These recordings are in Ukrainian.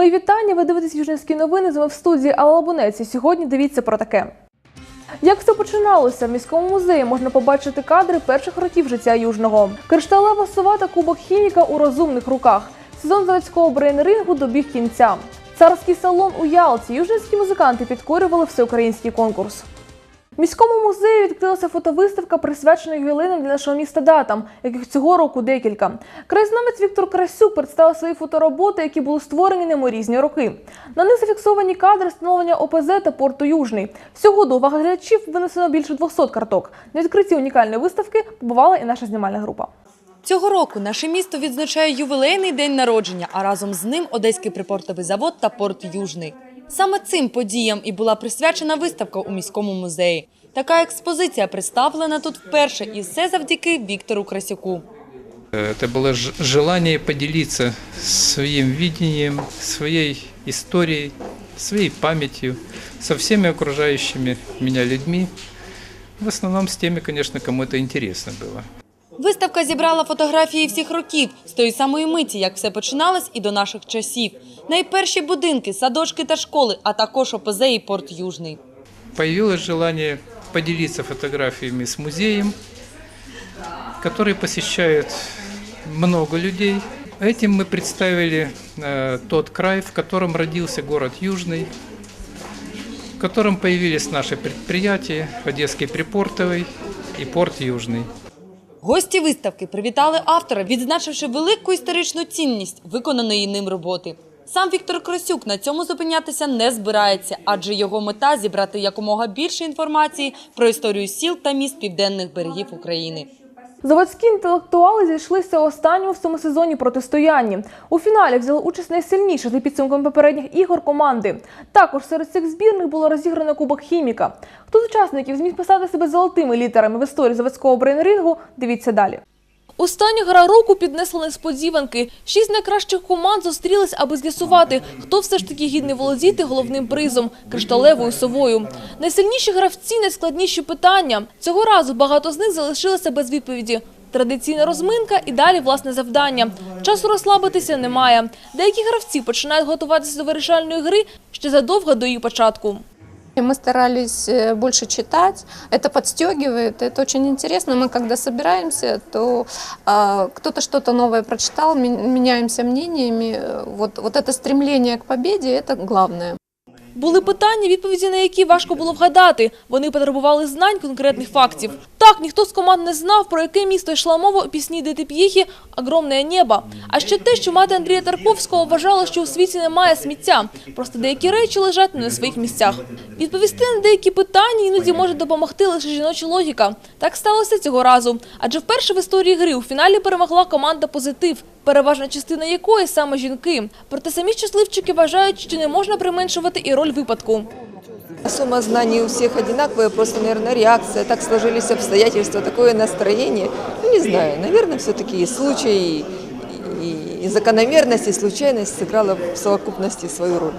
Мої вітання. Ви дивитесь южинські новини. З вами в студії Алла Лабунець. Сьогодні дивіться про таке. Як все починалося, в міському музеї можна побачити кадри перших років життя Южного. Кришталева сова та кубок хіміка у розумних руках. Сезон заводського брейн-рингу добіг кінця. Царський салон у Ялті. Южинські музиканти підкорювали всеукраїнський конкурс. Міському музеї відкрилася фотовиставка, присвячена ювілейним для нашого міста датам, яких цього року декілька. Краєзнавець Віктор Красюк представив свої фотороботи, які були створені ним у різні роки. На них зафіксовані кадри встановлення ОПЗ та порту Южний. Всього до уваги глядачів винесено більше 200 карток. На відкритті унікальної виставки побувала і наша знімальна група. Цього року наше місто відзначає ювілейний день народження, а разом з ним Одеський припортовий завод та порт Южний. Саме цим подіям і була присвячена виставка у міському музеї. Така експозиція представлена тут вперше, і все завдяки Віктору Красюку. Это было ж- желание поделиться своим видением, своей историей, своей памятью со всеми окружающими меня людьми. В основном с теми, конечно, кому это интересно было. Виставка зібрала фотографії всіх років, з тої самої миті, як все починалось, і до наших часів. Найперші будинки, садочки та школи, а також ОПЗ і порт Южний. Появилось желание поделиться фотографиями с музеем, который посещает много людей. Этим мы представили э, тот край, в котором родился город Южный, в котором появились наши предприятия Одесский припортовый и порт Южный. Гості виставки привітали автора, відзначивши велику історичну цінність виконаної ним роботи. Сам Віктор Кросюк на цьому зупинятися не збирається, адже його мета зібрати якомога більше інформації про історію сіл та міст південних берегів України. Заводські інтелектуали зійшлися останньому в цьому сезоні протистоянні. У фіналі взяли участь найсильніше за підсумками попередніх ігор команди. Також серед цих збірних було розіграно кубок хіміка. Хто з учасників зміг писати себе золотими літерами в історії заводського брейнрингу, дивіться далі. Остання гра року піднесла несподіванки. Шість найкращих команд зустрілись, аби з'ясувати, хто все ж таки гідний володіти головним призом кришталевою совою. Найсильніші гравці, найскладніші питання. Цього разу багато з них залишилися без відповіді. Традиційна розминка і далі власне завдання. Часу розслабитися немає. Деякі гравці починають готуватися до вирішальної гри ще задовго до її початку. Мы старались э, больше читать, это подстегивает, это очень интересно. Мы когда собираемся, то а, кто-то что-то новое прочитал, мен- меняемся мнениями. Э, Вот, вот это стремление к победе, это главное. Були питання, відповіді на які важко було вгадати. Вони потребували знань конкретних фактів. Так, ніхто з команд не знав, про яке місто йшла мова у пісні Дити П'єхі «Огромне небо». А ще те, що мати Андрія Тарковського вважала, що у світі немає сміття. Просто деякі речі лежать не на своїх місцях. Відповісти на деякі питання іноді може допомогти лише жіноча логіка. Так сталося цього разу. Адже вперше в історії гри у фіналі перемогла команда «Позитив», переважна частина якої саме жінки. Проте самі щасливчики вважають, що не можна применшувати і роль випадку. Сумма знаний у всех одинаковая, просто, наверное, реакция, так сложились обстоятельства, такое настроение. Ну, не знаю, наверное, все-таки и случай, и, и закономерность, и случайность сыграла в совокупности свою роль.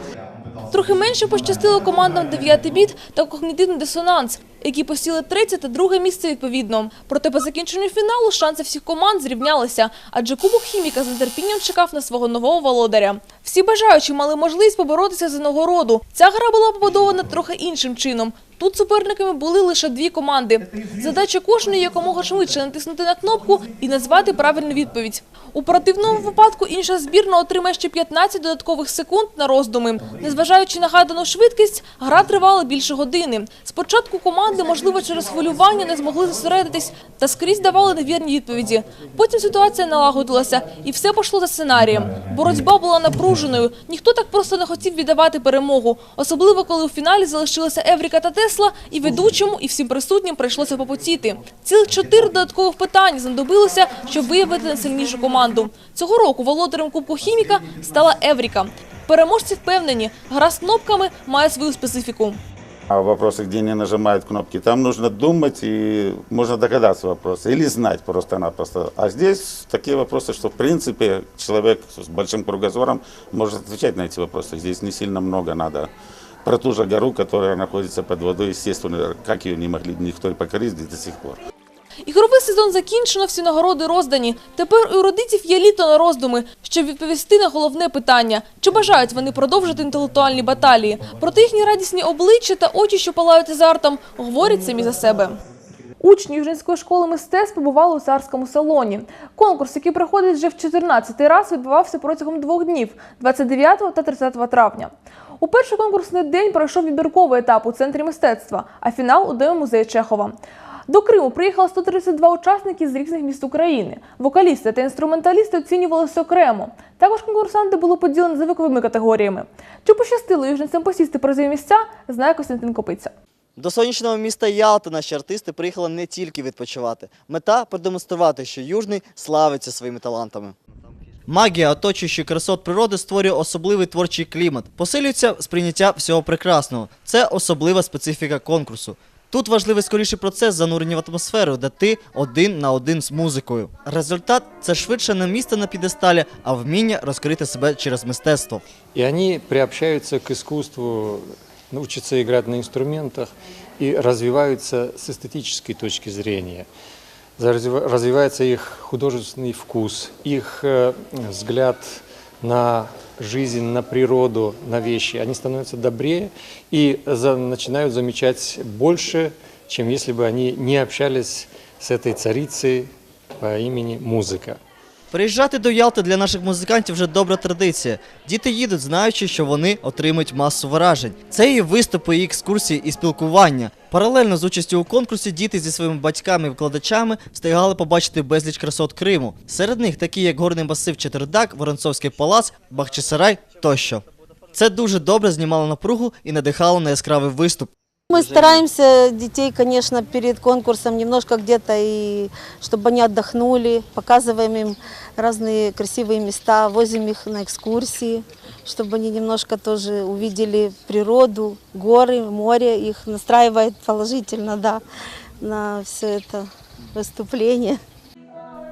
Трохи менше пощастило командам «Дев'ятий біт» та «Когнітивний дисонанс», які посіли третє та друге місце відповідно. Проте по закінченню фіналу шанси всіх команд зрівнялися, адже Кубок Хіміка з нетерпінням чекав на свого нового володаря. Всі бажаючі мали можливість поборотися за нагороду. Ця гра була побудована трохи іншим чином. Тут суперниками були лише дві команди. Задача кожної якомога швидше натиснути на кнопку і назвати правильну відповідь. У противному випадку інша збірна отримає ще 15 додаткових секунд на роздуми. Незважаючи на гадану швидкість, гра тривала більше години. Спочатку команди, можливо, через хвилювання не змогли зосередитись та скрізь давали невірні відповіді. Потім ситуація налагодилася, і все пішло за сценарієм. Боротьба була напруженою. Ніхто так просто не хотів віддавати перемогу, особливо коли у фіналі залишилися Евріка та Тесла, і ведучому, і всім присутнім прийшлося попотіти. Цілих чотири додаткових питань знадобилося, щоб виявити найсильнішу команду. Цього року володарем Кубку Хіміка стала Евріка. Переможці впевнені, гра з кнопками має свою специфіку. А вопросы, где не нажимают кнопки, там нужно думать и можно догадаться вопросы или знать просто-напросто. А здесь такие вопросы, что в принципе человек с большим кругозором может отвечать на эти вопросы. Здесь не сильно много надо. Про ту же гору, которая находится под водой, естественно, как ее не могли никто и покорить до сих пор. Ігровий сезон закінчено, всі нагороди роздані. Тепер у родиців є літо на роздуми, щоб відповісти на головне питання: чи бажають вони продовжити інтелектуальні баталії? Проте їхні радісні обличчя та очі, що палають азартом, говорять самі за себе. Учні Южненської школи мистецтв побували у царському салоні. Конкурс, який проходить вже в 14-й раз, відбувався протягом двох днів 29 та 30 травня. У перший конкурсний день пройшов відбірковий етап у центрі мистецтва, а фінал у Дому музею Чехова. До Криму приїхало 132 учасники з різних міст України. Вокалісти та інструменталісти оцінювалися окремо. Також конкурсанти були поділені за віковими категоріями. Чи пощастило южницям посісти призові місця, знає Костянтин Копиця. До сонячного міста Ялти наші артисти приїхали не тільки відпочивати. Мета продемонструвати, що Южний славиться своїми талантами. Магія оточуючої красот природи створює особливий творчий клімат. Посилюється сприйняття всього прекрасного. Це особлива специфіка конкурсу. Тут важливий скоріший процес занурення в атмосферу, де ти один на один з музикою. Результат це швидше не місце на підесталі, а вміння розкрити себе через мистецтво. И они приобщаются к искусству, учатся играть на инструментах и развиваются с эстетической точки зрения. Развива- Развивается их художественный вкус, их э, взгляд на жизнь, на природу, на вещи. Они становятся добрее и за- начинают замечать больше, чем если бы они не общались с этой царицей по имени музыка. Приїжджати до Ялти для наших музикантів вже добра традиція. Діти їдуть, знаючи, що вони отримують масу вражень. Це і виступи, і екскурсії, і спілкування. Паралельно з участю у конкурсі діти зі своїми батьками і викладачами встигали побачити безліч красот Криму. Серед них такі, як горний масив Четвердак, Воронцовський палац, Бахчисарай тощо. Це дуже добре знімало напругу і надихало на яскравий виступ. Мы стараемся детей, конечно, перед конкурсом немножко где-то и чтобы они отдохнули, показываем им разные красивые места, возим их на экскурсии, чтобы они немножко тоже увидели природу, горы, море, их настраивает положительно, да, на все это выступление.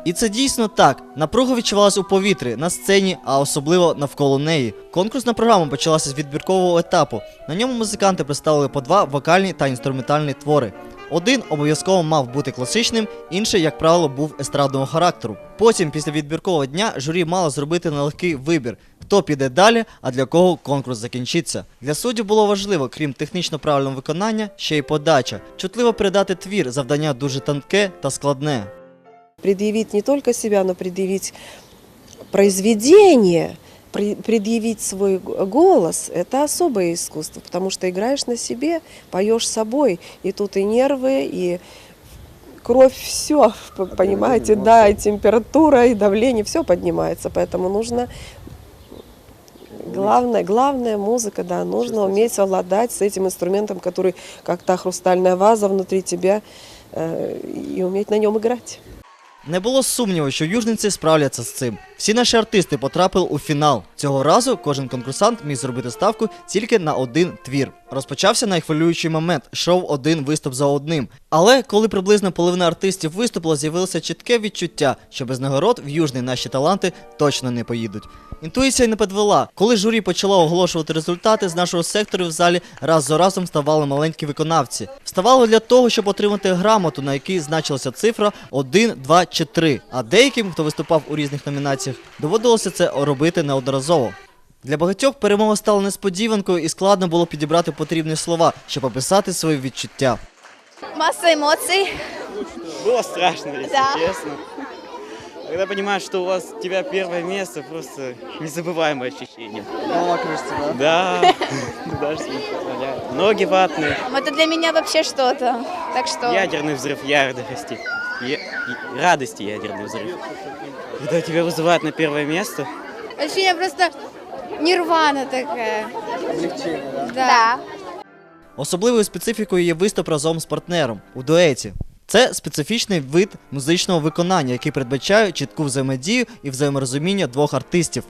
І це дійсно так. Напруга відчувалась у повітрі, на сцені, а особливо навколо неї. Конкурсна програма почалася з відбіркового етапу. На ньому музиканти представили по два вокальні та інструментальні твори. Один обов'язково мав бути класичним, інший, як правило, був естрадного характеру. Потім, після відбіркового дня, журі мало зробити нелегкий вибір, хто піде далі, а для кого конкурс закінчиться. Для суддів було важливо, крім технічно правильного виконання, ще й подача. Чутливо передати твір, завдання дуже тонке та складне. Предъявить не только себя, но предъявить произведение, предъявить свой голос, это особое искусство, потому что играешь на себе, поешь собой, и тут и нервы, и кровь, все, понимаете, да, и температура, и давление, все поднимается, поэтому нужно Главное, главное музыка, да, нужно уметь совладать с этим инструментом, который как та хрустальная ваза внутри тебя, э, и уметь на нем играть. Не було сумніву, що южниці справляться з цим. Всі наші артисти потрапили у фінал. Цього разу кожен конкурсант міг зробити ставку тільки на один твір. Розпочався найхвилюючий момент шоу один виступ за одним. Але коли приблизно половина артистів виступила, з'явилося чітке відчуття, що без нагород в южний наші таланти точно не поїдуть. Інтуїція не підвела. Коли журі почало оголошувати результати, з нашого сектору в залі раз за разом ставали маленькі виконавці. Вставали для того, щоб отримати грамоту, на якій значилася цифра 1, 2 чи 3. А деяким, хто виступав у різних номінаціях, доводилося це робити неодноразово. Для багатьох перемога стала несподіванкою і складно було підібрати потрібні слова, щоб описати свої відчуття. Масса эмоций. Было страшно, если Да. честно. Когда понимаешь, что у вас у тебя первое место, просто незабываемое ощущение. Голова кружится, да? Да, даже себе не представляю. Ноги ватные, Это для меня вообще что-то. Так что... ядерный взрыв ярости. Е- и- радости ядерный взрыв. Когда тебя вызывают на первое место, Ощущение просто нирвана такая. Облегчення, да? Да. Особливою специфікою є виступ разом з партнером у дуеті. Це специфічний вид музичного виконання, який передбачає чітку взаємодію і взаєморозуміння двох артистів.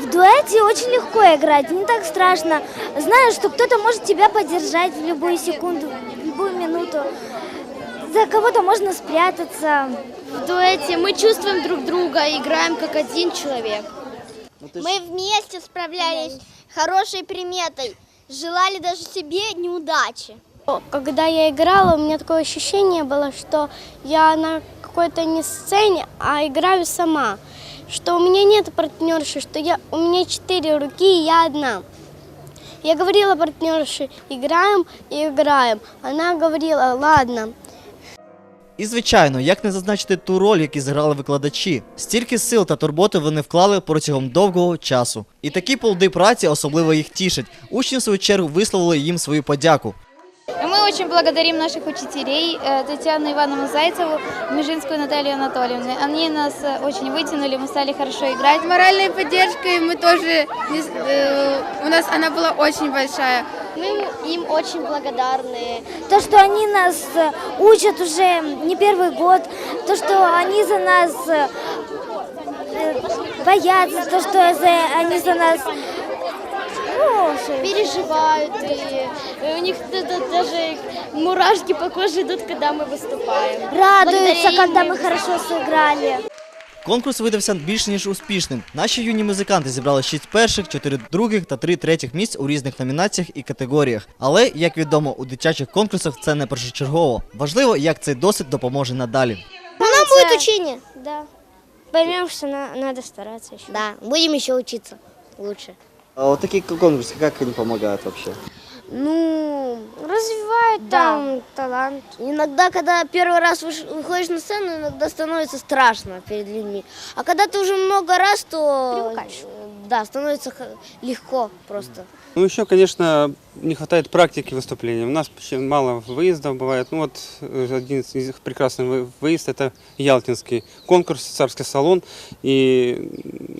В дуэте очень легко играть, не так страшно. Знаешь, что кто-то может тебя поддержать в любую секунду, в любую минуту. За кого-то можно спрятаться. В дуэте мы чувствуем друг друга, играем как один человек. Мы вместе справлялись хорошей приметой. Желали даже себе неудачи. Когда я играла, у меня такое ощущение было, что я на какой-то не сцене, а играю сама. Что у меня нет партнерши, что я, у меня четыре руки, и я одна. Я говорила партнерше, играем и играем. Она говорила, ладно. І звичайно, як не зазначити ту роль, яку зіграли викладачі. Стільки сил та турботи вони вклали протягом довгого часу. І такі полди праці особливо їх тішать. Учні, в свою чергу, висловили їм свою подяку. Мы очень благодарим наших учителей, э, Татьяну Ивановну Зайцеву, Межинскую Наталью Анатольевну. Они нас э, очень вытянули, мы стали хорошо играть. Моральной поддержкой мы тоже, не с- э, у нас она была очень большая. Мы им очень благодарны. То, что они нас э, учат уже не первый год, то, что они за нас э, э, боятся, то, что за- они за нас ну, что- переживают, и у них д- даже мурашки по коже идут, когда мы выступаем. радуются, Благодаря им когда мы мы хорошо сыграли. Конкурс видався більш ніж успішним. Наші юні музиканти зібрали 6 перших, 4 других та 3 третіх місць у різних номінаціях і категоріях. Але, як відомо, у дитячих конкурсах це не першочергово. Важливо, як цей досвід допоможе надалі. Нам будет учение. Да. Поймем, что надо стараться еще. Да, будем еще учиться лучше. А вот такие конкурсы, как они помогают вообще? Ну, развивает там талант. Иногда, когда первый раз выш- выходишь на сцену, иногда становится страшно перед людьми. А когда ты уже много раз, то... Привыкаешь. Да, становится х- легко просто. Ну, еще, конечно, не хватает практики выступления. У нас почти мало выездов бывает. Ну, вот э, один из них прекрасный вы- выезд – это Ялтинский конкурс «Царский салон». И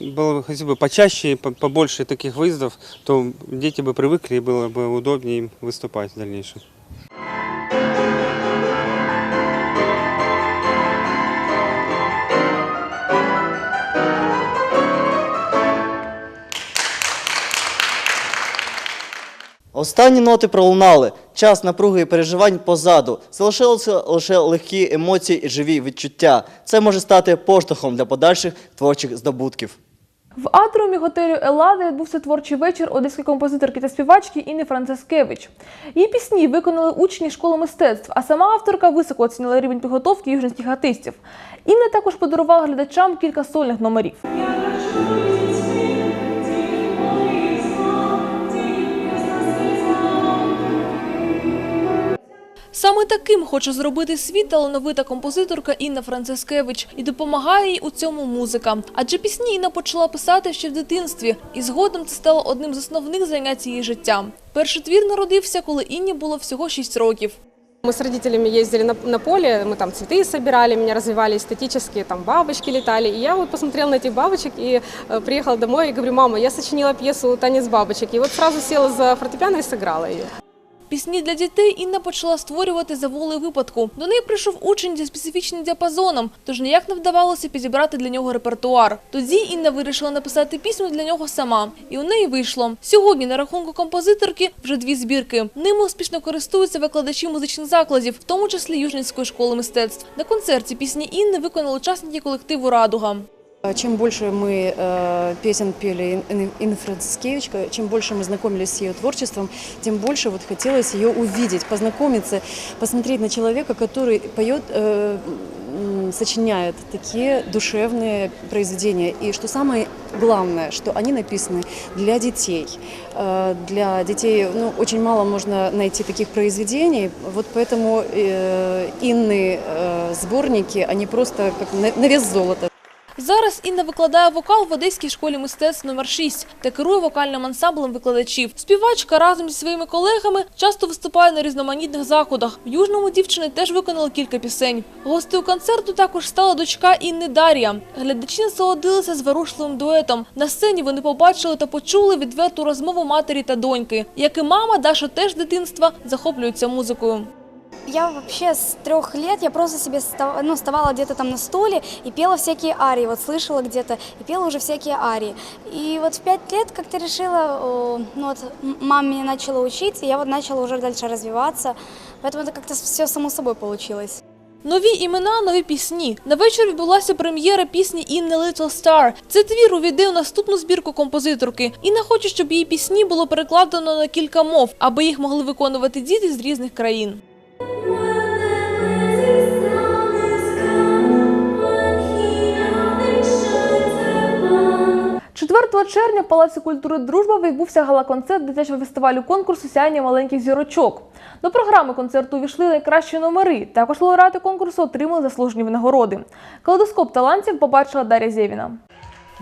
м, было бы, хотя бы почаще, и по- побольше таких выездов, то дети бы привыкли, и было бы удобнее им выступать в дальнейшем. Останні ноти пролунали. Час напруги і переживань позаду. Залишилися лише легкі емоції і живі відчуття. Це може стати поштовхом для подальших творчих здобутків. В атріумі готелю Елада відбувся творчий вечір одеської композиторки та співачки Інни Францискевич. Її пісні виконали учні школи мистецтв, а сама авторка високо оцінила рівень підготовки южницьких артистів. Інна також подарувала глядачам кілька сольних номерів. Саме таким хоче зробити світ талановита композиторка Інна Францискевич і допомагає їй у цьому музика. Адже пісні Інна почала писати ще в дитинстві, і згодом це стало одним з основних занять її життя. Перший твір народився, коли Інні було всього 6 років. Мы с родителями ездили на, на поле, мы там цветы собирали, меня развивали эстетически, там бабочки летали. И я вот посмотрела на этих бабочек и э, приехала домой и говорю, мама, я сочинила пьесу «Танец бабочек». И вот сразу села за фортепиано и сыграла ее. Пісні для дітей Інна почала створювати за волею випадку. До неї прийшов учень зі специфічним діапазоном, тож ніяк не вдавалося підібрати для нього репертуар. Тоді Інна вирішила написати пісню для нього сама, і у неї вийшло. Сьогодні на рахунку композиторки вже дві збірки. Ними успішно користуються викладачі музичних закладів, в тому числі Южницької школи мистецтв. На концерті пісні Інни виконали учасники колективу Радуга. Чем больше мы э, песен пели Ин- Инны Францискевич, чем больше мы знакомились с ее творчеством, тем больше вот хотелось ее увидеть, познакомиться, посмотреть на человека, который поет, э, сочиняет такие душевные произведения. И что самое главное, что они написаны для детей. Э, Для детей ну, очень мало можно найти таких произведений, вот поэтому э, Инны э, сборники, они просто как на- на вес золота. Зараз Інна викладає вокал в Одеській школі мистецтв номер 6 та керує вокальним ансамблем викладачів. Співачка разом зі своїми колегами часто виступає на різноманітних заходах. В Южному дівчини теж виконали кілька пісень. Гостею концерту також стала дочка Інни Дар'я. Глядачі насолодилися зворушливим дуетом. На сцені вони побачили та почули відверту розмову матері та доньки. Як і мама, Даша теж з дитинства захоплюється музикою Я вообще с трех лет, я просто себе став- ну, вставала где-то там на стуле и пела всякие арии, вот слышала где-то, и пела уже всякие арии. И вот в пять лет как-то решила, о, ну вот м- мама меня начала учить, и я вот начала уже дальше развиваться, поэтому это как-то все само собой получилось. Нові імена, нові пісні. На вечір відбулася прем'єра пісні Інни Little Star. Це твір увійде у наступну збірку композиторки. Інна хоче, щоб її пісні було перекладено на кілька мов, аби їх могли виконувати діти з різних країн. 4 червня в Палаці культури Дружба відбувся гала-концерт дитячого фестивалю конкурсу Сяння маленьких зірочок. До програми концерту увійшли найкращі номери. Також лауреати конкурсу отримали заслужені винагороди. Калейдоскоп талантів побачила Дар'я Зєвіна.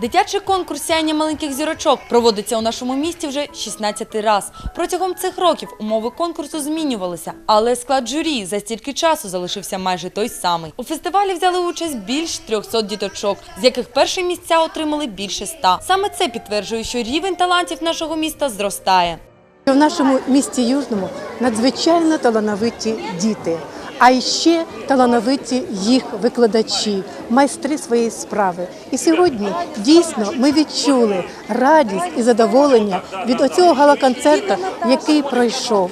Дитячий конкурс «Сяєння маленьких зірочок проводиться у нашому місті вже 16 раз. Протягом цих років умови конкурсу змінювалися, але склад журі за стільки часу залишився майже той самий. У фестивалі взяли участь більш 300 діточок, з яких перші місця отримали більше 100. Саме це підтверджує, що рівень талантів нашого міста зростає. В нашому місті Южному надзвичайно талановиті діти, а ще талановиті їх викладачі, майстри своєї справи. І сьогодні дійсно ми відчули радість і задоволення від оцього гала-концерту, який пройшов.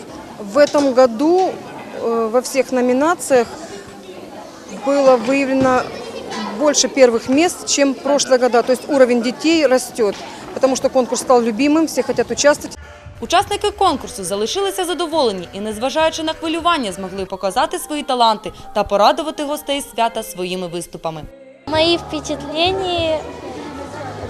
В этом году э, во всех номинациях было выявлено больше первых мест, чем в прошлые года. То есть уровень детей растет, потому что конкурс стал любимым, все хотят участвовать. Учасники конкурсу залишилися задоволені і, незважаючи на хвилювання, змогли показати свої таланти та порадувати гостей свята своїми виступами. Мои впечатления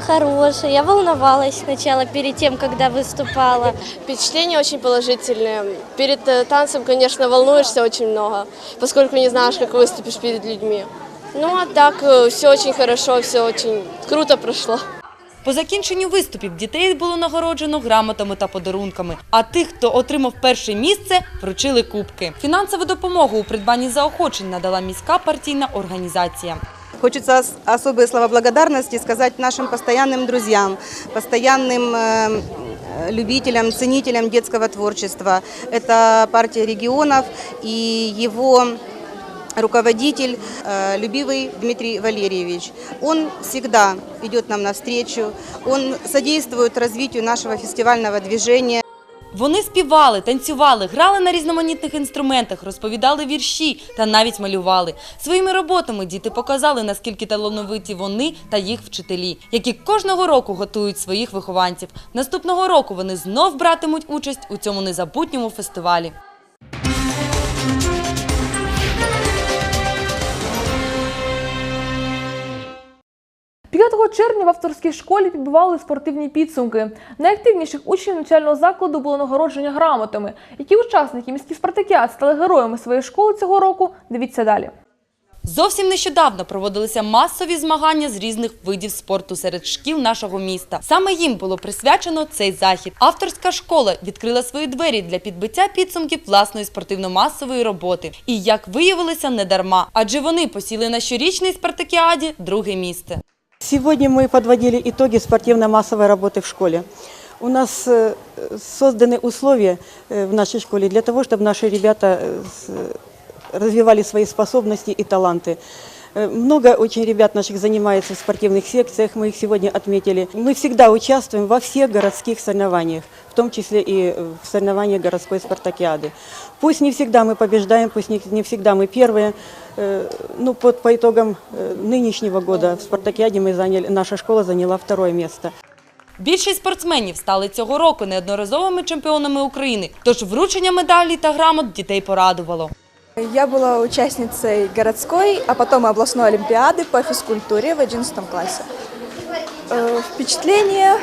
хорошие. Я волновалась сначала перед тем, когда выступала. Впечатления очень положительные. Перед э, танцем, конечно, волнуешься очень много, поскольку не знаешь, как выступишь перед людьми. Ну а так все очень хорошо, все очень круто прошло. По закінченню виступів дітей було нагороджено грамотами та подарунками. А тих, хто отримав перше місце, вручили кубки. Фінансову допомогу у придбанні заохочень надала міська партійна організація. Хочется ос- особые слова благодарности сказать нашим постоянным друзьям, постоянным э, э, любителям, ценителям детского творчества. Это партия регионов и его руководитель, э, любивый Дмитрий Валерьевич. Он всегда идет нам навстречу, он содействует развитию нашего фестивального движения. Вони співали, танцювали, грали на різноманітних інструментах, розповідали вірші та навіть малювали. Своїми роботами діти показали, наскільки талановиті вони та їх вчителі, які кожного року готують своїх вихованців. Наступного року вони знов братимуть участь у цьому незабутньому фестивалі. Червня в авторській школі підбивали спортивні підсумки. Найактивніших учнів навчального закладу було нагородження грамотами. Які учасники міських спартакіад стали героями своєї школи цього року? Дивіться далі. Зовсім нещодавно проводилися масові змагання з різних видів спорту серед шкіл нашого міста. Саме їм було присвячено цей захід. Авторська школа відкрила свої двері для підбиття підсумків власної спортивно-масової роботи. І як виявилося, не дарма, адже вони посіли на щорічній спартакіаді друге місце. Сегодня мы подводили итоги спортивно-массовой работы в школе. У нас э, созданы условия э, в нашей школе для того, чтобы наши ребята э, с- развивали свои способности и таланты. Э, Много очень ребят наших занимается в спортивных секциях, мы их сегодня отметили. Мы всегда участвуем во всех городских соревнованиях, в том числе и в соревнованиях городской спартакиады. Пусть не всегда мы побеждаем, пусть не, не всегда мы первые, э, ну, под, по итогам э, нынешнего года в спартакиаде мы заняли, наша школа заняла второе место. Більшість спортсменів стали цього року неодноразовими чемпіонами України. Тож вручення медалей та грамот дітей порадувало. Я была участницей городской, а потом и областной олимпиады по физкультуре в 11 классе. Э, Впечатление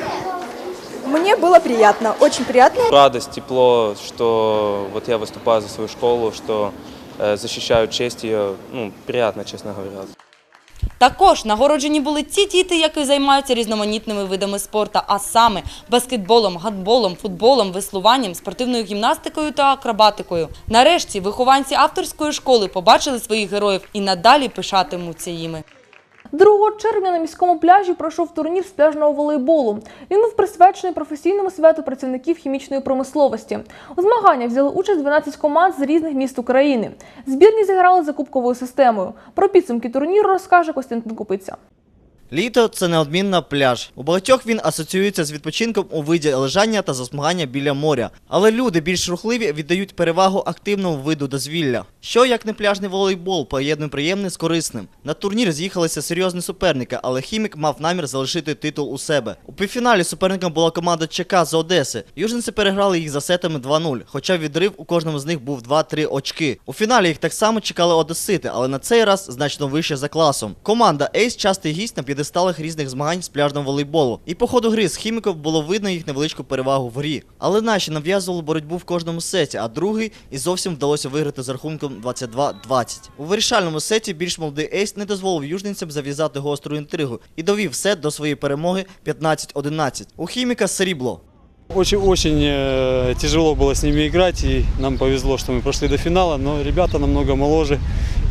мне было приятно, очень приятно. Радость, тепло, что вот я выступаю за свою школу, что э, защищаю честь ее. Ну, приятно, честно говоря. Також нагороджені були ті діти, які займаються різноманітними видами спорту, а саме баскетболом, гандболом, футболом, веслуванням, спортивною гімнастикою та акробатикою. Нарешті вихованці авторської школи побачили своїх героїв і надалі пишатимуться їми. 2 червня на міському пляжі пройшов турнір з пляжного волейболу. Він був присвячений професійному святу працівників хімічної промисловості. У змаганнях взяли участь 12 команд з різних міст України. Збірні зіграли за кубковою системою. Про підсумки турніру розкаже Костянтин Купиця. Літо це неодмінно пляж. У багатьох він асоціюється з відпочинком у виді лежання та засмагання біля моря. Але люди більш рухливі віддають перевагу активному виду дозвілля. Що як не пляжний волейбол, поєднує приємне з корисним. На турнір з'їхалися серйозні суперники, але хімік мав намір залишити титул у себе. У півфіналі суперником була команда ЧК з Одеси. Южниці переграли їх за сетами 2-0, хоча відрив у кожному з них був 2-3 очки. У фіналі їх так само чекали одесити, але на цей раз значно вище за класом. Команда Ейс частий гість на п'єдесталах різних змагань з пляжного волейболу. І по ходу гри з хіміком було видно їх невеличку перевагу в грі. Але наші нав'язували боротьбу в кожному сеті, а другий і зовсім вдалося виграти з рахунком 22-20. У вирішальному сеті більш молодий Ейс не дозволив южницям зав'язати гостру інтригу і довів сет до своєї перемоги 15-11. У хіміка срібло. Очень-очень э, тяжело было с ними играть, и нам повезло, что мы прошли до финала, но ребята намного моложе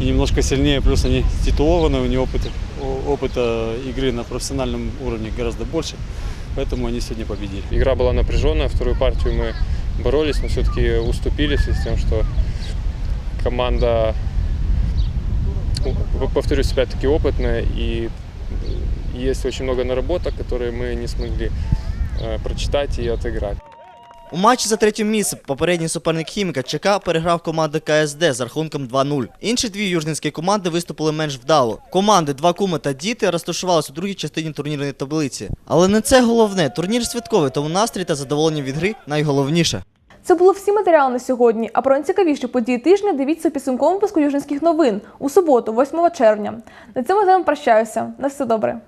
и немножко сильнее, плюс они титулованы, у них опыт, о- опыта игры на профессиональном уровне гораздо больше, поэтому они сегодня победили. Игра была напряженная, вторую партию мы боролись, но все-таки уступили в связи с тем, что команда, повторюсь, опять-таки опытная, и есть очень много наработок, которые мы не смогли э, прочитать и отыграть. У матчі за третє місце попередній суперник хіміка ЧК переграв команду КСД з рахунком 2-0. Інші дві южненські команди виступили менш вдало. Команди Два Куми та Діти розташувалися у другій частині турнірної таблиці. Але не це головне. Турнір святковий, тому настрій та задоволення від гри найголовніше. Це були всі матеріали на сьогодні. А про найцікавіші події тижня дивіться підсумковому випуску южницьких новин у суботу, 8 червня. На цьому з вами прощаюся. На все добре.